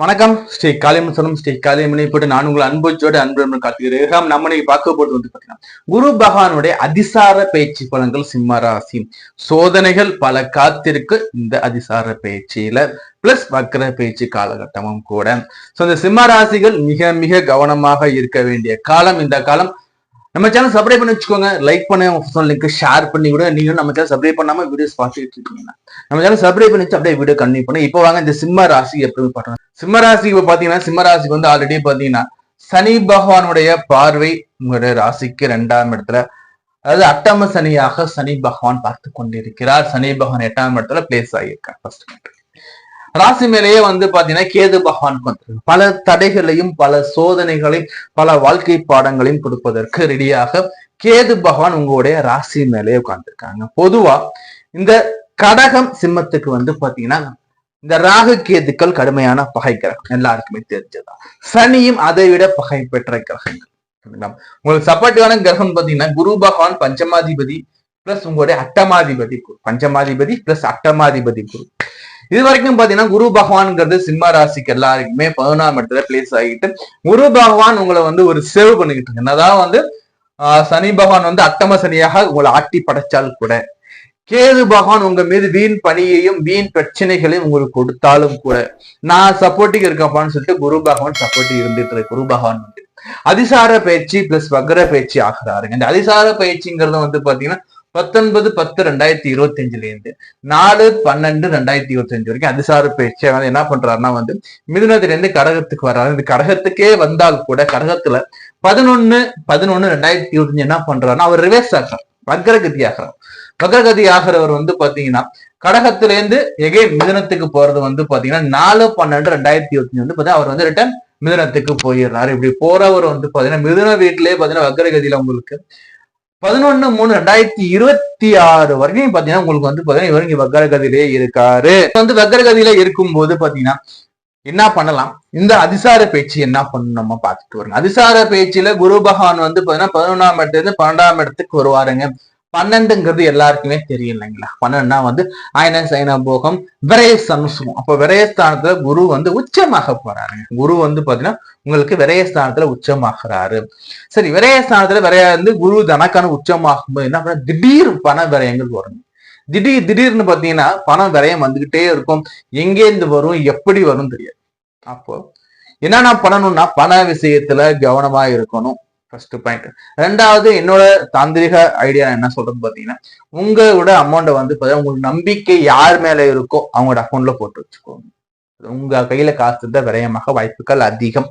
வணக்கம். ஸ்ரீ காளிமுசனம் ஸ்ரீ காளிமணி போட்டு நான் உங்கள் அன்போச்சோடு அன்பு காத்துகிறேன். நம்ம இன்னைக்கு பார்க்க போறது வந்து பாத்தீங்கன்னா குரு பகவானுடைய அதிசார பயிற்சி பலன்கள் சிம்ம ராசி. சோதனைகள் பல காத்திருக்கு இந்த அதிசார பயிற்சியில பிளஸ் வக்கர பயிற்சி காலகட்டமும் கூட. சோ இந்த சிம்ம ராசிகள் மிக மிக கவனமாக இருக்க வேண்டிய காலம் இந்த காலம் நம்ம சேனல் சப்ஸ்கிரைப் பண்ணி வச்சுக்கோங்க. லைக் பண்ண லிங்க் ஷேர் பண்ணி கூட நீங்களும் நம்ம சேனல் சப்ஸ்கிரைப் பண்ணாம வீடியோஸ் பார்த்துட்டு இருக்கீங்கன்னா நம்ம சேனல் சப்ஸ்கிரைப் பண்ணி வச்சு அப்படியே வீடியோ கண்டினியூ பண்ணி. இப்போ வாங்க இந்த சிம்ம ராசி எப்படி பார்க்கலாம். சிம்ம ராசி இப்போ பாத்தீங்கன்னா சிம்ம ராசிக்கு வந்து ஆல்ரெடி பாத்தீங்கன்னா சனி பகவானுடைய பார்வை உங்களுடைய ராசிக்கு ரெண்டாம் இடத்துல. அதாவது அட்டம சனியாக சனி பகவான் பார்த்து கொண்டிருக்கிறார். சனி பகவான் எட்டாம் இடத்துல பிளேஸ் ஆகியிருக்கார். ஃபர்ஸ்ட் ராசி மேலேயே வந்து பாத்தீங்கன்னா கேது பகவான் வந்து பல தடைகளையும் பல சோதனைகளையும் பல வாழ்க்கை பாடங்களையும் கொடுப்பதற்கு ரெடியாக கேது பகவான் உங்களுடைய ராசி மேலேயே உட்கார்ந்துருக்காங்க. பொதுவா இந்த கடகம் சிம்மத்துக்கு வந்து பாத்தீங்கன்னா இந்த ராகு கேதுக்கள் கடுமையான பகை கிரகம். எல்லாருக்குமே தெரிஞ்சதுதான் சனியும் அதை விட பகை பெற்ற கிரகங்கள். உங்களுக்கு சப்போர்ட்டிவான கிரகம் பாத்தீங்கன்னா குரு பகவான் பஞ்சமாதிபதி பிளஸ் உங்களுடைய அட்டமாதிபதி குரு. பஞ்சமாதிபதி பிளஸ் அட்டமாதிபதி குரு. இது வரைக்கும் பாத்தீங்கன்னா குரு பகவான்ங்கிறது சிம்ம ராசிக்கு எல்லாருக்குமே பதினொன்றாம் இடத்துல பிளேஸ் ஆகிட்டு குரு பகவான் உங்களை வந்து ஒரு சேவ் பண்ணிக்கிட்டு இருக்கு. என்னதான் வந்து ஆஹ், சனி பகவான் வந்து அட்டம சனியாக உங்களை ஆட்டி படைச்சால் கூட கேது பகவான் உங்க மீது வீண் பணியையும் வீண் பிரச்சனைகளையும் உங்களுக்கு கொடுத்தாலும் கூட நான் சப்போர்ட்டிங் இருக்கப்பான்னு சொல்லிட்டு குரு பகவான் சப்போர்ட்டிங் இருந்துட்டு இருக்கு. குரு பகவான் வந்து அதிசார பயிற்சி பிளஸ் வக்ர பயிற்சி ஆகிறாருங்க. இந்த அதிசார பயிற்சிங்கிறது வந்து பாத்தீங்கன்னா பத்தொன்பது பத்து ரெண்டாயிரத்தி இருபத்தி அஞ்சுல இருந்து நாலு பன்னெண்டு ரெண்டாயிரத்தி இருபத்தி அஞ்சு வரைக்கும் அதிசார பேச்சை வந்து என்ன பண்றாருன்னா வந்து மிதுனத்திலிருந்து கடகத்துக்கு வர்றாரு. இந்த கடகத்துக்கே வந்தால் கூட கடகத்துல பதினொன்னு பதினொன்னு ரெண்டாயிரத்தி இருபத்தி அஞ்சு என்ன பண்றாருன்னா அவர் ரிவர்ஸ் ஆகிறார் வக்ரகதி ஆகிறார் வக்ரகதி ஆகிறவர் வந்து பாத்தீங்கன்னா கடகத்துல இருந்து எகைன் மிதுனத்துக்கு போறது வந்து பாத்தீங்கன்னா நாலு பன்னெண்டு ரெண்டாயிரத்தி இருபத்தி அஞ்சு வந்து பாத்தீங்கன்னா அவர் வந்து ரிட்டர்ன் மிதுனத்துக்கு போயிடுறாரு. இப்படி போறவர் வந்து பாத்தீங்கன்னா மிதுன வீட்டிலேயே பாத்தீங்கன்னா வக்ரகதியில உங்களுக்கு பதினொன்னு மூணு ரெண்டாயிரத்தி இருபத்தி ஆறு வரைக்கும் பாத்தீங்கன்னா உங்களுக்கு வந்து பாத்தீங்கன்னா இவர் இங்க வக்ரகதியிலே இருக்காரு. வந்து வக்ரகதியில இருக்கும்போது பாத்தீங்கன்னா என்ன பண்ணலாம்? இந்த அதிசார பேச்சு என்ன பண்ணணும் நம்ம பார்த்துட்டு வரணும். அதிசார பேச்சுல குரு பகவான் வந்து பாத்தீங்கன்னா பதினொன்றாம் இடத்துல இருந்து பன்னெண்டாம் இடத்துக்கு வருவாருங்க. பன்னெண்டுங்கிறது எல்லாருக்குமே தெரியும் இல்லைங்களா? பன்னெண்டுனா வந்து ஆயன சைன போகம் விரயஸ்தானம் சொல்லுவோம் அப்ப விரயஸ்தானத்துல குரு வந்து உச்சமாக போறாருங்க. குரு வந்து பாத்தீங்கன்னா உங்களுக்கு விரயஸ்தானத்துல உச்சமாகிறாரு. சரி விரயஸ்தானத்துல விரைய வந்து குரு தனக்கான உச்சமாகும் போது என்ன பண்ண திடீர் பண விரயங்கள் வரும். திடீர் திடீர்னு பாத்தீங்கன்னா பணம் விரயம் வந்துகிட்டே இருக்கும். எங்கேருந்து வரும் எப்படி வரும் தெரியாது. அப்போ என்னென்ன பண்ணணும்னா பண விஷயத்துல கவனமா இருக்கணும். ஃபர்ஸ்ட் பாயிண்ட் ரெண்டாவது என்னோட தாந்திரிக ஐடியா என்ன சொல்றது பாத்தீங்கன்னா உங்களோட அமௌண்ட்டை வந்து பாத்தீங்கன்னா உங்களுக்கு நம்பிக்கை யார் மேல இருக்கோ அவங்களோட அக்கௌண்ட்ல போட்டு வச்சுக்கோங்க. உங்க கையில காசு தான் விரயமாக வாய்ப்புகள் அதிகம்.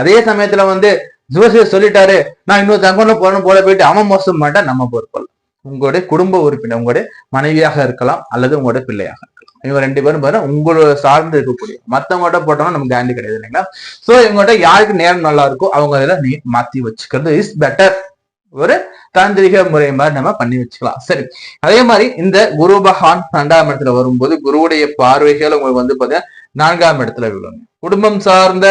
அதே சமயத்துல வந்து ஜோசியர் சொல்லிட்டாரு நான் இன்னொரு அக்கௌண்ட்ல போறேன்னு போல போயிட்டு அவன் மோசம் மாட்டா நம்ம பொறுப்பல் உங்களுடைய குடும்ப உறுப்பினர் உங்களுடைய மனைவியாக இருக்கலாம் அல்லது உங்களுடைய பிள்ளையாக இருக்கலாம். இவங்க ரெண்டு பேரும் பாரு உங்களோட சார்ந்து இருக்கக்கூடிய மத்தவங்கள்ட்ட போட்டோம்னா நமக்கு கேண்டி கிடையாது இல்லைங்களா? சோ இவங்ககிட்ட யாருக்கு நேரம் நல்லா இருக்கோ அவங்க அதில் நீ மாத்தி வச்சுக்கிறது இஸ் பெட்டர் ஒரு தாந்திரிக முறை மாதிரி நம்ம பண்ணி வச்சுக்கலாம். சரி. அதே மாதிரி இந்த குரு பகவான் பன்னெண்டாம் இடத்துல வரும்போது குருவுடைய பார்வைகள் உங்களுக்கு வந்து பாத்தீங்கன்னா நான்காம் இடத்துல விழுங்க குடும்பம் சார்ந்த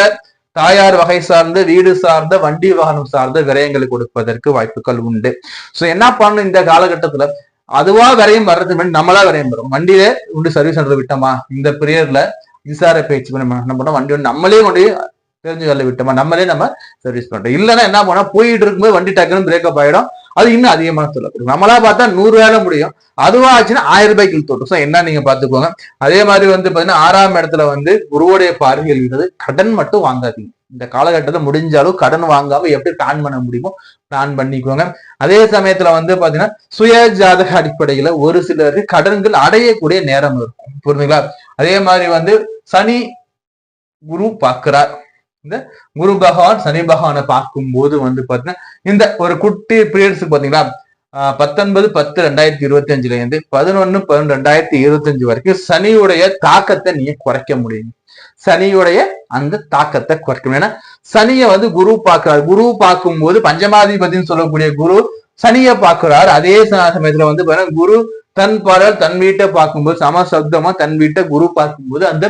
தாயார் வகை சார்ந்த வீடு சார்ந்த வண்டி வாகனம் சார்ந்த விரயங்களை கொடுப்பதற்கு வாய்ப்புகள் உண்டு. சோ என்ன பண்ணணும் இந்த காலகட்டத்துல? அதுவா விரையும் வர்றதுக்கு முன்னாடி நம்மளா விரயம் வரும். வண்டியில உண்டு சர்வீஸ் சென்டர் விட்டோமா? இந்த பீரியட்ல மின்சார பேச்சு பண்ணி நம்ம என்ன பண்ணோம். வண்டி வந்து நம்மளே கொண்டு தெரிஞ்சு வரல விட்டோமா? நம்மளே நம்ம சர்வீஸ் பண்றோம் இல்லைன்னா என்ன பண்ணோம் போயிட்டு இருக்கும்போது வண்டி டக்குன்னு பிரேக்கப் ஆயிடும். அது இன்னும் அதிகமான சொல்லப்படும் நம்மளா பார்த்தா நூறு வேலை முடியும். அதுவா ஆச்சுன்னா ஆயிரம் ரூபாய்க்கு தொட்டும் ஸோ என்ன நீங்க பாத்துக்கோங்க அதே மாதிரி வந்து பாத்தீங்கன்னா ஆறாம் இடத்துல வந்து குருவோடைய பார்வையில் இருக்கிறது கடன் மட்டும் வாங்காதீங்க. இந்த காலகட்டத்தை முடிஞ்சாலும் கடன் வாங்காம எப்படி பிளான் பண்ண முடியுமோ பிளான் பண்ணிக்கோங்க. அதே சமயத்துல வந்து பாத்தீங்கன்னா சுய ஜாதக அடிப்படையில ஒரு சிலருக்கு கடன்கள் அடையக்கூடிய நேரம் இருக்கும். புரிஞ்சுங்களா? அதே மாதிரி வந்து சனி குரு பாக்குறார் இந்த குரு பகவான் சனி பகவானை பார்க்கும் போது வந்து பாத்தீங்கன்னா இந்த ஒரு குட்டி பீரியட்ஸுக்கு பாத்தீங்களா பத்தொன்பது பத்து ரெண்டாயிரத்தி இருபத்தி அஞ்சுல இருந்து பதினொன்னு பதினொன்று ரெண்டாயிரத்தி இருபத்தி அஞ்சு வரைக்கும் சனியுடைய தாக்கத்தை நீங்க குறைக்க முடியும். சனியுடைய அந்த தாக்கத்தை குறைக்க முடியும். ஏன்னா சனியை வந்து குரு பார்க்கிறார். குரு பார்க்கும் போது பஞ்சமாதிபதினு சொல்லக்கூடிய குரு சனியை பார்க்கிறார். அதே சமயத்துல வந்து குரு தன் பாடல் தன் வீட்டை பார்க்கும்போது சமசப்தமா தன் வீட்டை குரு பார்க்கும்போது அந்த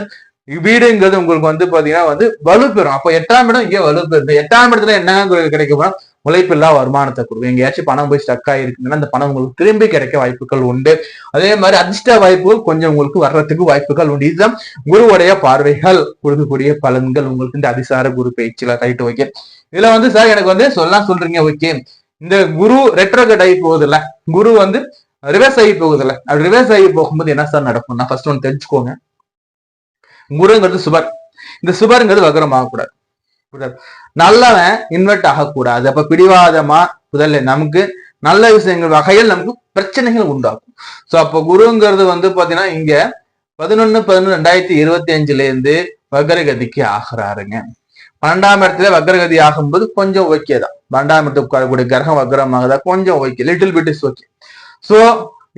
வீடுங்கிறது உங்களுக்கு வந்து பாத்தீங்கன்னா வந்து வலுப்பெறும். அப்போ எட்டாம் இடம் இங்கே வலுப்பெறும் எட்டாம் இடத்துல என்ன கிடைக்கும் உழைப்பில்லா வருமானத்தை கொடுக்கும். எங்கேயாச்சும் பணம் போய் ஸ்டக் ஆயிருக்குன்னா அந்த பணம் உங்களுக்கு திரும்பி கிடைக்க வாய்ப்புகள் உண்டு. அதே மாதிரி அதிர்ஷ்ட வாய்ப்புகள் கொஞ்சம் உங்களுக்கு வர்றதுக்கு வாய்ப்புகள் உண்டு. இதுதான் குருவுடைய பார்வைகள். கொடுக்கக்கூடிய பலன்கள். உங்களுக்கு இந்த அதிசார குரு பயிற்சியில ரைட் ஓகே இதுல வந்து சார் எனக்கு வந்து சொல்லலாம் சொல்றீங்க ஓகே இந்த குரு ரெட்ரோகட் ஆகி போகுதுல்ல. குரு வந்து ரிவர்ஸ் ஆகி போகுதுல்ல. அது ரிவர்ஸ் ஆகி போகும்போது என்ன சார் நடக்கும்னா ஃபர்ஸ்ட் ஒன்று தெரிஞ்சுக்கோங்க. குருங்கிறது சுபர் இந்த சுபருங்கிறது வக்ரம் ஆகக்கூடாது நல்லவன் இன்வெர்ட் ஆகக்கூடாது. அப்ப பிடிவாதமா? முதல்ல நமக்கு நல்ல விஷயங்கள் வகையில் நமக்கு பிரச்சனைகள் உண்டாகும் சோ அப்ப குருங்கிறது வந்து பாத்தீங்கன்னா இங்க பதினொன்னு பதினொன்று ரெண்டாயிரத்தி இருபத்தி அஞ்சுல இருந்து வக்ரகதிக்கு ஆகிறாருங்க. பன்னெண்டாம் இடத்துல வக்ரகதி ஆகும்போது கொஞ்சம் ஓகே தான். பன்னெண்டாம் இடத்துக்கு உட்காரக்கூடிய கிரகம் வக்ரமாகுதா? கொஞ்சம் okay little bit is okay so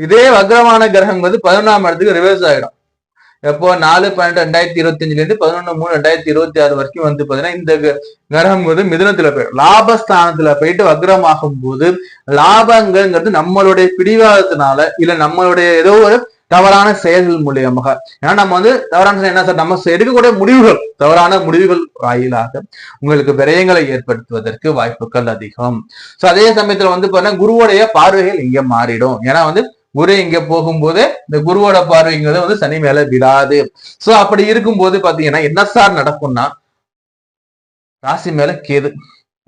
இதே வக்ரமான கிரகம் வந்து பதினொன்றாம் இடத்துக்கு ரிவர்ஸ் ஆகிடும் எப்போ நாலு பன்னெண்டு ரெண்டாயிரத்தி இருபத்தி அஞ்சுல இருந்து பதினொன்னு மூணு ரெண்டாயிரத்தி இருபத்தி ஆறு வரைக்கும் வந்து பாத்தீங்கன்னா இந்த கிரகம் வந்து மிதுனத்துல போயிடும் லாபஸ்தானத்துல போயிட்டு வக்ரமாகும் போது லாபங்கள்ங்கிறது நம்மளுடைய பிடிவாதத்தினால இல்ல நம்மளுடைய ஏதோ ஒரு தவறான செயல்கள் மூலியமாக. ஏன்னா நம்ம வந்து தவறான என்ன சார்? நம்ம எடுக்கக்கூடிய முடிவுகள் தவறான முடிவுகள் வாயிலாக உங்களுக்கு விரயங்களை ஏற்படுத்துவதற்கு வாய்ப்புகள் அதிகம். சோ அதே சமயத்துல வந்து பாத்தீங்கன்னா குருவுடைய பார்வைகள் இங்க மாறிடும். ஏன்னா வந்து குரு இங்க போகும்போது இந்த குருவோட பார்வைங்கிறது வந்து சனி மேல விடாது சோ அப்படி இருக்கும்போது பாத்தீங்கன்னா என்ன சார் நடக்கும்னா ராசி மேல கேது.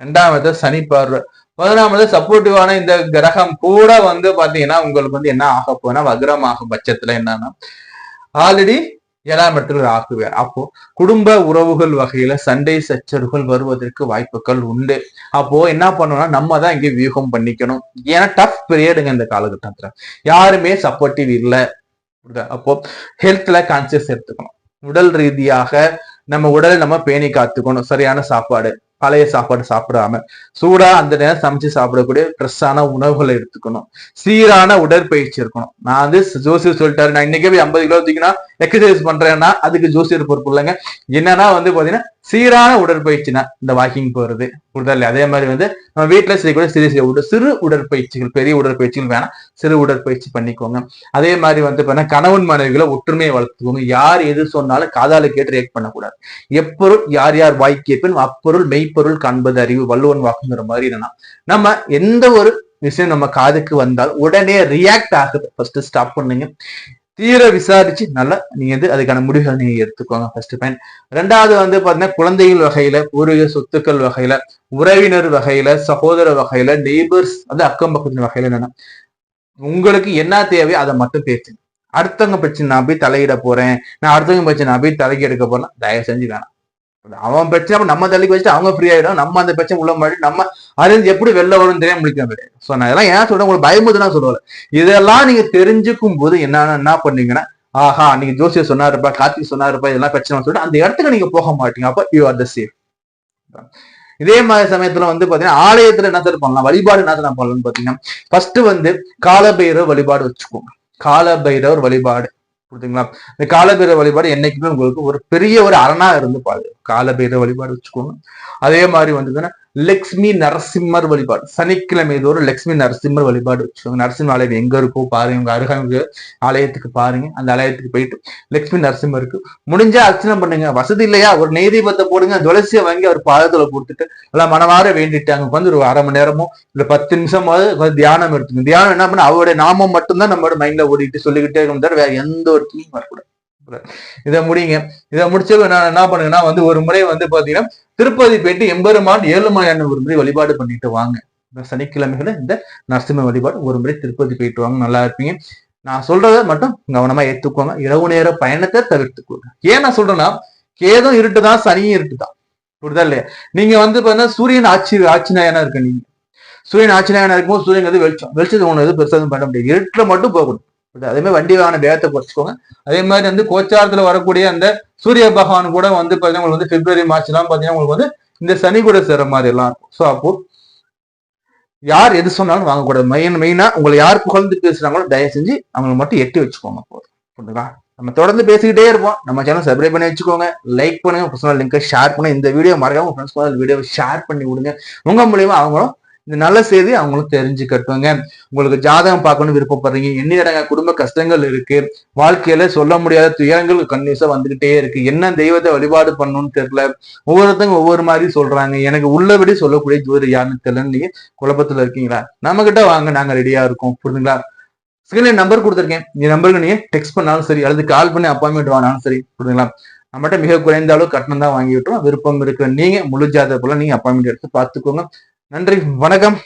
ரெண்டாவது சனி பார்வை. பதினாவது சப்போர்ட்டிவான இந்த கிரகம் கூட வந்து பாத்தீங்கன்னா உங்களுக்கு வந்து என்ன ஆக போனா வக்ரம் ஆகும் பட்சத்துல என்னன்னா ஆல்ரெடி ஏழாம் இடத்துல ராகு அப்போ குடும்ப உறவுகள் வகையில சண்டை சச்சரவுகள் வருவதற்கு வாய்ப்புகள் உண்டு. அப்போ என்ன பண்ணணும்னா நம்ம தான் இங்கே வியூகம் பண்ணிக்கணும். ஏன்னா டஃப் பீரியடுங்க இந்த காலகட்டத்துல. யாருமே சப்போர்ட்டிவ் இல்லை. அப்போ ஹெல்த்ல கான்சியஸ் எடுத்துக்கணும். உடல் ரீதியாக நம்ம உடலை நம்ம பேணி காத்துக்கணும். சரியான சாப்பாடு. பழைய சாப்பாடு சாப்பிடாம சூடா அந்த நேரம் சமைச்சு சாப்பிடக்கூடிய ஃப்ரெஷ்ஷான உணவுகளை எடுத்துக்கணும். சீரான உடற்பயிற்சி இருக்கணும். நான் வந்து ஜோசியர் சொல்லிட்டாரு நான் இன்னைக்கே போய் ஐம்பது கிலோ தூக்கினா எக்ஸசைஸ் பண்றேன்னா அதுக்கு ஜோசியர் பொறுப்பு இல்லைங்க. என்னன்னா வந்து பாத்தீங்கன்னா சீரான உடற்பயிற்சினா இந்த வாக்கிங் போறது. புரிதல் அதே மாதிரி வந்து நம்ம வீட்டுல செய்யக்கூடிய சிறு சிறு சிறு உடற்பயிற்சிகள் பெரிய உடற்பயிற்சிகள் வேணாம் சிறு உடற்பயிற்சி பண்ணிக்கோங்க. அதே மாதிரி வந்து பாத்தீங்கன்னா கணவன் மனைவிகளை ஒற்றுமையை வளர்த்துக்கோங்க. யார் எது சொன்னாலும் காதால கேட்டு ரியாக்ட் பண்ணக்கூடாது. எப்பொருள் யார் யார் வாய் கேட்பின் அப்பொருள் மெய்ப்பொருள் காண்பது அறிவு வள்ளுவன் வாக்குங்கிற மாதிரி என்னன்னா நம்ம எந்த ஒரு விஷயம் நம்ம காதுக்கு வந்தால் உடனே ரியாக்ட் ஆகுது. ஃபர்ஸ்ட் ஸ்டாப் பண்ணுங்க. தீர விசாரிச்சு நல்லா நீங்க வந்து அதுக்கான முடிவுகள் நீங்க எடுத்துக்கோங்க ஃபர்ஸ்ட் பாயிண்ட் ரெண்டாவது வந்து பாத்தீங்கன்னா குழந்தைகள் வகையில பூர்வீக சொத்துக்கள் வகையில உறவினர் வகையில சகோதர வகையில நெய்பர்ஸ் வந்து அக்கம் பக்கத்தின் வகையில என்னன்னா உங்களுக்கு என்ன தேவையோ அதை மட்டும் பேசுங்க. அடுத்தவங்க பிரச்சனை நான் போய் தலையிட போறேன் நான் அடுத்தவங்க பிரச்சனை நான் போய் தலைக்கு எடுக்க போறேன் தயவு செஞ்சு வேணாம். அவன் பிரச்சனை நம்ம தள்ளிக்கு வச்சுட்டு அவங்க ஃப்ரீ ஆயிடும். நம்ம அந்த பிரச்சனை உள்ள மாதிரி நம்ம அதுலேருந்து எப்படி வெளில வரும்னு தெரியாம முடிக்கிற மாதிரி ஸோ நான் இதெல்லாம் ஏன் சொல்றேன்? உங்களுக்கு பயமுதுனா சொல்லுவேன் இதெல்லாம் நீங்க தெரிஞ்சுக்கும் போது என்ன என்ன பண்ணீங்கன்னா ஆஹா நீங்க ஜோசியர் சொன்னாருப்பா கார்த்திக் சொன்னாருப்பா இதெல்லாம் பிரச்சனை சொல்லிட்டு அந்த இடத்துக்கு நீங்க போக மாட்டீங்க. அப்ப யூ ஆர் த சேஃப் இதே மாதிரி சமயத்துல வந்து பாத்தீங்கன்னா ஆலயத்துல என்ன சார் பண்ணலாம்? வழிபாடு என்ன சார் பண்ணலாம்னு பாத்தீங்கன்னா ஃபர்ஸ்ட் வந்து காலபைரவர் வழிபாடு வச்சுக்கோங்க. காலபைரவர் வழிபாடு. புரியுதுங்களா இந்த காலபைரவ வழிபாடு என்னைக்குமே உங்களுக்கு ஒரு பெரிய ஒரு அரணா இருந்து பாரு காலபைரவ வழிபாடு வச்சுக்கோங்க. அதே மாதிரி வந்து லக்ஷ்மி நரசிம்மர் வழிபாடு. சனிக்கிழமை தோறும் லக்ஷ்மி நரசிம்மர் வழிபாடு வச்சுக்கோங்க நரசிம்ம ஆலயம் எங்க இருக்கோ பாருங்க. உங்க அருகாமைக்கு ஆலயத்துக்கு பாருங்க. அந்த ஆலயத்துக்கு போயிட்டு லக்ஷ்மி நரசிம்மருக்கு முடிஞ்சா அர்ச்சனை பண்ணுங்க. வசதி இல்லையா? ஒரு நெய் தீபத்தை போடுங்க. துளசியை வாங்கி அவர் பாதத்துல கொடுத்துட்டு எல்லாம் மனவார வேண்டிட்டாங்க உட்காந்து ஒரு அரை மணி நேரமோ இல்ல பத்து நிமிஷமாவது கொஞ்சம் தியானம் எடுத்துங்க தியானம் என்ன பண்ண? அவருடைய நாமம் மட்டும்தான் நம்மளோட மைண்ட்ல ஓடிட்டு சொல்லிக்கிட்டே இருந்தார் வேற எந்த ஒரு தீயும் வரக்கூடாது. இதை முடியுங்க இதை முடிச்சு நான் என்ன பண்ணுங்கன்னா வந்து ஒரு முறை வந்து பாத்தீங்கன்னா திருப்பதி போயிட்டு எம்பெருமான் ஏழுமலையான ஒரு முறை வழிபாடு பண்ணிட்டு வாங்க. இந்த சனிக்கிழமைகளை இந்த நரசிம்ம வழிபாடு ஒரு முறை திருப்பதி போயிட்டு வாங்க. நல்லா இருப்பீங்க. நான் சொல்றதை மட்டும் கவனமா ஏத்துக்கோங்க. இரவு நேர பயணத்தை தவிர்த்துக்கோங்க. ஏன் நான் சொல்றேன்னா கேதும் இருட்டுதான் சனியும் இருட்டுதான். புரிதா இல்லையா? நீங்க வந்து பாத்தீங்கன்னா சூரியன் ஆட்சி ஆட்சி நாயனா இருக்க நீங்க சூரியன் ஆட்சி நாயனா இருக்கும்போது சூரியன் வந்து வெளிச்சம். வெளிச்சது ஒண்ணு எதுவும் பெருசாக எதுவும் பண்ண முடியாது. இருட்டுல மட்டும் போகணும். அதே மாதிரி வண்டி வாகன வேகத்தை குறைச்சிக்கோங்க அதே மாதிரி வந்து கோச்சாரத்துல வரக்கூடிய அந்த சூரிய பகவான் கூட வந்து பாத்தீங்கன்னா உங்களுக்கு வந்து பிப்ரவரி மார்ச் எல்லாம் பாத்தீங்கன்னா உங்களுக்கு வந்து இந்த சனி கூட சேர மாதிரி எல்லாம். இருக்கும் ஸோ அப்போ யார் எது சொன்னாலும் வாங்கக்கூடாது. மெயின் மெயினா உங்களை யார் புகழ்ந்து பேசுறாங்களோ தயவு செஞ்சு அவங்களை மட்டும் எட்டி வச்சுக்கோங்க போதும் நம்ம தொடர்ந்து பேசிக்கிட்டே இருப்போம். நம்ம சேனல் சப்ஸ்கிரைப் பண்ணி வச்சுக்கோங்க. லைக் பண்ணுங்க. பர்சனல் லிங்கை ஷேர் பண்ணுங்க. இந்த வீடியோ மறக்காம ஃப்ரெண்ட்ஸ் வீடியோ ஷேர் பண்ணி விடுங்க. உங்க மூலியமா அவங்களும் இந்த நல்ல செய்தி அவங்களும் தெரிஞ்சுக்கட்டுங்க உங்களுக்கு ஜாதகம் பார்க்கணும் விருப்பப்படுறீங்க. எண்ணிடங்க குடும்ப கஷ்டங்கள் இருக்கு. வாழ்க்கையில சொல்ல முடியாத துயரங்கள் கண்டிப்பா வந்துகிட்டே இருக்கு. என்ன தெய்வத்தை வழிபாடு பண்ணணும்னு தெரியல. ஒவ்வொருத்தங்க ஒவ்வொரு மாதிரி சொல்றாங்க. எனக்கு உள்ளபடி சொல்லக்கூடிய ஜோதி யாருன்னு தெரியலன்னு நீங்க குழப்பத்துல இருக்கீங்களா? நம்ம கிட்ட வாங்க நாங்க ரெடியா இருக்கோம். புரியுதுங்களா ஸ்கிரீன்ல நம்பர் கொடுத்துருக்கேன். இந்த நம்பருக்கு நீங்க டெக்ஸ்ட் பண்ணாலும் சரி அல்லது கால் பண்ணி அப்பாயின்மெண்ட் வாங்கினாலும் சரி புரியுதுங்களா நம்மகிட்ட மிக குறைந்த அளவு கட்டணம் தான் வாங்கி விட்டுரும் விருப்பம் இருக்கு. நீங்க முழு ஜாதகம் போல நீங்க அப்பாயின்மெண்ட் எடுத்து பார்த்துக்கோங்க. நன்றி வணக்கம்.